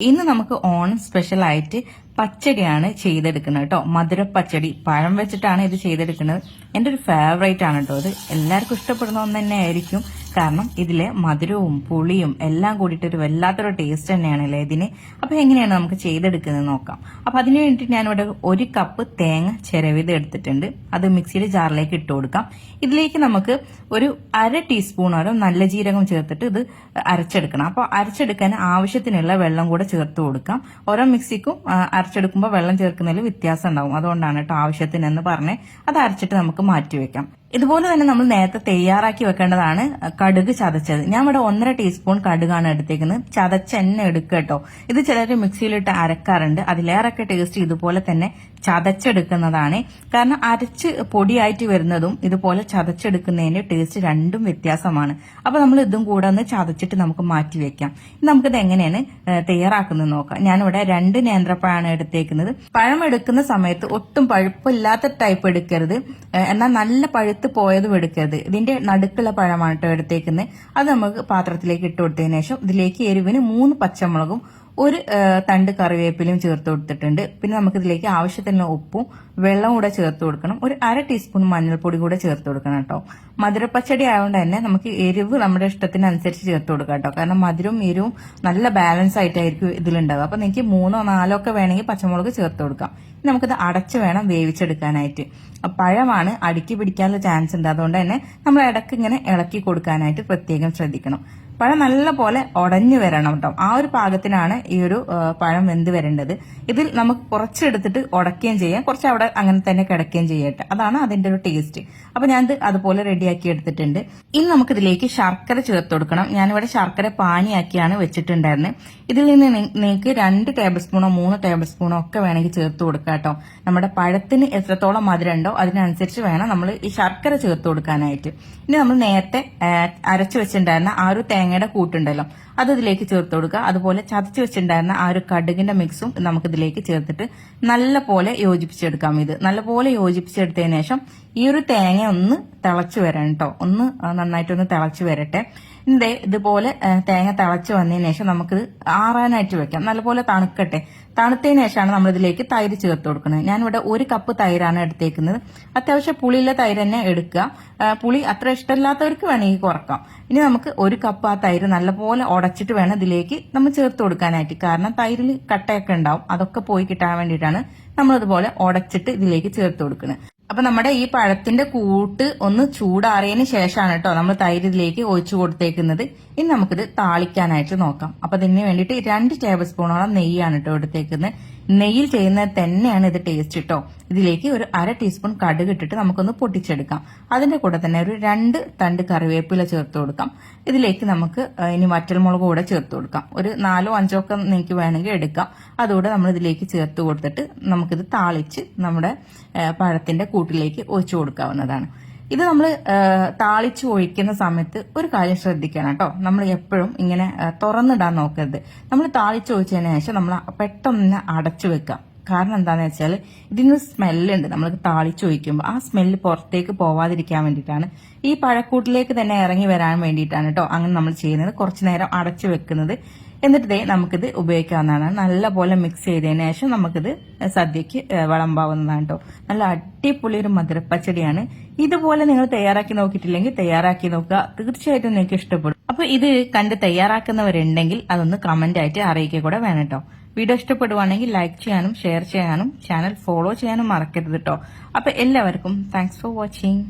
ഇന്ന് നമുക്ക് ഓണം സ്പെഷ്യൽ ആയിട്ട് പച്ചടിയാണ് ചെയ്തെടുക്കുന്നത് കേട്ടോ. മധുര പച്ചടി പഴം വെച്ചിട്ടാണ് ഇത് ചെയ്തെടുക്കുന്നത്. എന്റെ ഒരു ഫേവറേറ്റ് ആണ് കേട്ടോ ഇത്. എല്ലാവർക്കും ഇഷ്ടപ്പെടുന്ന ഒന്ന് തന്നെ ആയിരിക്കും കാരണം ഇതിലെ മധുരവും പുളിയും എല്ലാം കൂടിയിട്ട് ഒരു വല്ലാത്തൊരു ടേസ്റ്റ് തന്നെയാണല്ലേ ഇതിന്? അപ്പൊ എങ്ങനെയാണ് നമുക്ക് ചെയ്തെടുക്കുന്നത് നോക്കാം. അപ്പൊ അതിന് വേണ്ടി ഞാനിവിടെ ഒരു കപ്പ് തേങ്ങ ചിരവിത് എടുത്തിട്ടുണ്ട്. അത് മിക്സിയുടെ ജാറിലേക്ക് ഇട്ട് കൊടുക്കാം. ഇതിലേക്ക് നമുക്ക് ഒരു അര ടീസ്പൂണോളം നല്ല ജീരകം ചേർത്തിട്ട് ഇത് അരച്ചെടുക്കണം. അപ്പോൾ അരച്ചെടുക്കാൻ ആവശ്യത്തിനുള്ള വെള്ളം കൂടെ ചേർത്ത് കൊടുക്കാം. ഓരോ മിക്സിക്കും അരച്ചെടുക്കുമ്പോൾ വെള്ളം ചേർക്കുന്നതിൽ വ്യത്യാസം ഉണ്ടാവും. അതുകൊണ്ടാണ് കേട്ടോ ആവശ്യത്തിനെന്ന് പറഞ്ഞ് അത് അരച്ചിട്ട് നമുക്ക് മാറ്റി വെക്കാം. ഇതുപോലെ തന്നെ നമ്മൾ നേരത്തെ തയ്യാറാക്കി വെക്കേണ്ടതാണ് കടുക് ചതച്ചത്. ഞാൻ ഇവിടെ ഒന്നര ടീസ്പൂൺ കടുകാണ് എടുത്തേക്കുന്നത്. ചതച്ച് എണ്ണ എടുക്കുക ഇത് ചിലർ മിക്സിയിലിട്ട് അരക്കാറുണ്ട്. അതിലേറൊക്കെ ടേസ്റ്റ് ഇതുപോലെ തന്നെ ചതച്ചെടുക്കുന്നതാണ്. കാരണം അരച്ച് പൊടിയായിട്ട് വരുന്നതും ഇതുപോലെ ചതച്ചെടുക്കുന്നതിന്റെ ടേസ്റ്റ് രണ്ടും വ്യത്യാസമാണ്. അപ്പൊ നമ്മൾ ഇതും കൂടെ ഒന്ന് ചതച്ചിട്ട് നമുക്ക് മാറ്റി വെക്കാം. നമുക്കിത് എങ്ങനെയാണ് തയ്യാറാക്കുന്നത് നോക്കാം. ഞാനിവിടെ രണ്ട് നേന്ത്രപ്പഴമാണ് എടുത്തേക്കുന്നത്. പഴം എടുക്കുന്ന സമയത്ത് ഒട്ടും പഴുപ്പില്ലാത്ത ടൈപ്പ് എടുക്കരുത്. എന്നാൽ നല്ല പഴുത്ത് പോയതും എടുക്കരുത്. ഇതിന്റെ നടുക്കുള്ള പഴമാണ് കേട്ടോ എടുത്തേക്കുന്നത്. അത് നമുക്ക് പാത്രത്തിലേക്ക് ഇട്ട് കൊടുത്തതിന് ശേഷം ഇതിലേക്ക് എരിവിന് മൂന്ന് പച്ചമുളകും ഒരു തണ്ട് കറിവേപ്പിലയും ചേർത്ത് കൊടുത്തിട്ടുണ്ട്. പിന്നെ നമുക്ക് ഇതിലേക്ക് ആവശ്യത്തിന് ഉപ്പും വെള്ളവും കൂടെ ചേർത്ത് കൊടുക്കണം. ഒരു അര ടീസ്പൂൺ മഞ്ഞൾപ്പൊടി കൂടെ ചേർത്ത് കൊടുക്കണം കേട്ടോ. മധുരപ്പച്ചടി ആയതുകൊണ്ട് തന്നെ നമുക്ക് എരിവ് നമ്മുടെ ഇഷ്ടത്തിനനുസരിച്ച് ചേർത്ത് കൊടുക്കാം കേട്ടോ. കാരണം മധുരവും എരിവും നല്ല ബാലൻസ് ആയിട്ടായിരിക്കും ഇതിലുണ്ടാവുക. അപ്പൊ നിങ്ങൾക്ക് മൂന്നോ നാലോ ഒക്കെ വേണമെങ്കിൽ പച്ചമുളക് ചേർത്ത് കൊടുക്കാം. നമുക്കിത് അടച്ചു വേണം വേവിച്ചെടുക്കാനായിട്ട്. പഴമാണ് അടുക്കി പിടിക്കാനുള്ള ചാൻസ് ഉണ്ട്. അതുകൊണ്ട് തന്നെ നമ്മൾ ഇടയ്ക്ക് ഇങ്ങനെ ഇളക്കി കൊടുക്കാനായിട്ട് പ്രത്യേകം ശ്രദ്ധിക്കണം. പഴം നല്ല പോലെ ഉടഞ്ഞു വരണം കേട്ടോ ആ ഒരു പാകത്തിനാണ് ഈ ഒരു പഴം വെന്ത് വരേണ്ടത്. ഇതിൽ നമുക്ക് കുറച്ചെടുത്തിട്ട് ഉടക്കുകയും ചെയ്യാം. കുറച്ച് അവിടെ അങ്ങനെ തന്നെ കിടക്കുകയും ചെയ്യട്ടെ. അതാണ് അതിന്റെ ഒരു ടേസ്റ്റ് അപ്പൊ ഇത് അതുപോലെ റെഡിയാക്കി എടുത്തിട്ടുണ്ട്. ഇനി നമുക്ക് ഇതിലേക്ക് ശർക്കര ചേർത്ത് കൊടുക്കണം. ഞാനിവിടെ ശർക്കര പാനിയാക്കിയാണ് വെച്ചിട്ടുണ്ടായിരുന്നത് ഇതിൽ നിന്ന് നിങ്ങൾക്ക് രണ്ട് ടേബിൾ സ്പൂണോ മൂന്ന് ടേബിൾ സ്പൂണോ ഒക്കെ വേണമെങ്കിൽ ചേർത്ത് കൊടുക്കാം കേട്ടോ. നമ്മുടെ പഴത്തിന് എത്രത്തോളം മധുരമുണ്ടോ അതിനനുസരിച്ച് വേണം നമ്മൾ ഈ ശർക്കര ചേർത്ത് കൊടുക്കാനായിട്ട്. ഇനി നമ്മൾ നേരത്തെ അരച്ചു വെച്ചിട്ടുണ്ടായിരുന്ന ആ ഒരു തേങ്ങയുടെ കൂട്ടുണ്ടല്ലോ അത് ഇതിലേക്ക് ചേർത്ത് കൊടുക്കുക. അതുപോലെ ചതച്ച് വെച്ചിട്ടുണ്ടായിരുന്ന ആ ഒരു കടുകിന്റെ മിക്സും നമുക്ക് ഇതിലേക്ക് ചേർത്തിട്ട് നല്ല പോലെ യോജിപ്പിച്ചെടുക്കാം ഇത്. നല്ല പോലെ യോജിപ്പിച്ചെടുത്തതിന് ശേഷം ഈ ഒരു തേങ്ങ ഒന്ന് തിളച്ചു വരണം കേട്ടോ ഒന്ന് നന്നായിട്ടൊന്ന് തിളച്ചു വരട്ടെ. ഇതേ ഇതുപോലെ തേങ്ങ തിളച്ച് വന്നതിന് ശേഷം നമുക്ക് ആറാനായിട്ട് വെക്കാം. നല്ലപോലെ തണുക്കട്ടെ. തണുത്തതിന് ശേഷമാണ് നമ്മളിതിലേക്ക് തൈര് ചേർത്ത് കൊടുക്കുന്നത്. ഞാനിവിടെ ഒരു കപ്പ് തൈരാണ് എടുത്തേക്കുന്നത്. അത്യാവശ്യം പുളിയുള്ള തൈര് തന്നെ എടുക്കുക. പുളി അത്ര ഇഷ്ടമില്ലാത്തവർക്ക് വേണമെങ്കിൽ കുറക്കാം. ഇനി നമുക്ക് ഒരു കപ്പ് ആ തൈര് നല്ലപോലെ ഉടച്ചിട്ട് വേണം ഇതിലേക്ക് നമ്മൾ ചേർത്ത് കൊടുക്കാനായിട്ട്. കാരണം തൈരിൽ കട്ടയൊക്കെ ഉണ്ടാവും. അതൊക്കെ പോയി കിട്ടാൻ വേണ്ടിയിട്ടാണ് നമ്മൾ ഇതുപോലെ ഉടച്ചിട്ട് ഇതിലേക്ക് ചേർത്ത് കൊടുക്കുന്നത്. അപ്പൊ നമ്മുടെ ഈ പഴത്തിന്റെ കൂട്ട് ഒന്ന് ചൂടാറിയതിന് ശേഷമാണ് കേട്ടോ നമ്മൾ തൈര് ഇതിലേക്ക് ഒഴിച്ചു കൊടുത്തേക്കുന്നത്. ഇനി നമുക്കിത് താളിക്കാനായിട്ട് നോക്കാം. അപ്പൊ ഇതിന് വേണ്ടിയിട്ട് രണ്ട് ടേബിൾ സ്പൂണോളം നെയ്യാണ് കേട്ടോ എടുത്തേക്കുന്നത്. നെയ്യിൽ ചെയ്യുന്നത് തന്നെയാണ് ഇത് ടേസ്റ്റ് കേട്ടോ ഇതിലേക്ക് ഒരു അര ടീസ്പൂൺ കടുക് ഇട്ടിട്ട് നമുക്കൊന്ന് പൊട്ടിച്ചെടുക്കാം. അതിന്റെ കൂടെ തന്നെ ഒരു രണ്ട് തണ്ട് കറിവേപ്പില ചേർത്ത് കൊടുക്കാം. ഇതിലേക്ക് നമുക്ക് ഇനി വറ്റൽമുളക് കൂടെ ചേർത്ത് കൊടുക്കാം. ഒരു നാലോ അഞ്ചോ ഒക്കെ നിങ്ങൾക്ക് വേണമെങ്കിൽ എടുക്കാം. അതുകൂടെ നമ്മൾ ഇതിലേക്ക് ചേർത്ത് കൊടുത്തിട്ട് നമുക്കിത് താളിച്ച് നമ്മുടെ പഴത്തിന്റെ കൂട്ടിലേക്ക് ഒഴിച്ചു കൊടുക്കാവുന്നതാണ്. ഇത് നമ്മൾ താളിച്ച് ഒഴിക്കുന്ന സമയത്ത് ഒരു കാര്യം ശ്രദ്ധിക്കണം കേട്ടോ നമ്മൾ എപ്പോഴും ഇങ്ങനെ തുറന്നിടാൻ നോക്കരുത്. നമ്മൾ താളിച്ച് ഒഴിച്ചതിന് ശേഷം നമ്മൾ പെട്ടെന്ന് അടച്ചു വെക്കാം കാരണം എന്താണെന്ന് വെച്ചാൽ ഇതിന് സ്മെല്ലുണ്ട്. നമ്മൾ താളിച്ചു വയ്ക്കുമ്പോൾ ആ സ്മെല്ല് പുറത്തേക്ക് പോവാതിരിക്കാൻ വേണ്ടിയിട്ടാണ്. ഈ പഴക്കൂട്ടിലേക്ക് തന്നെ ഇറങ്ങി വരാൻ വേണ്ടിയിട്ടാണ് കേട്ടോ അങ്ങനെ നമ്മൾ ചെയ്യുന്നത്. കുറച്ചു നേരം അടച്ചു വെക്കുന്നത്. എന്നിട്ട് ദേ നമുക്കിത് ഉപയോഗിക്കാവുന്നതാണ്. നല്ല പോലെ മിക്സ് ചെയ്തതിന് ശേഷം നമുക്കിത് സദ്യക്ക് വളമ്പാവുന്നതാണ് കേട്ടോ നല്ല അടിപൊളി ഒരു മധുരപ്പച്ചടിയാണ്. ഇതുപോലെ നിങ്ങൾ തയ്യാറാക്കി നോക്കിയിട്ടില്ലെങ്കിൽ തയ്യാറാക്കി നോക്കുക. തീർച്ചയായിട്ടും നിങ്ങൾക്ക് ഇഷ്ടപ്പെടും. അപ്പൊ ഇത് കണ്ട് തയ്യാറാക്കുന്നവരുണ്ടെങ്കിൽ അതൊന്ന് കമന്റ് ആയിട്ട് അറിയിക്കുക കൂടെ വേണം കേട്ടോ വീഡിയോ ഇഷ്ടപ്പെടുവാണെങ്കിൽ ലൈക്ക് ചെയ്യാനും ഷെയർ ചെയ്യാനും ചാനൽ ഫോളോ ചെയ്യാനും മറക്കരുത് കേട്ടോ അപ്പൊ എല്ലാവർക്കും താങ്ക്സ് ഫോർ വാച്ചിങ്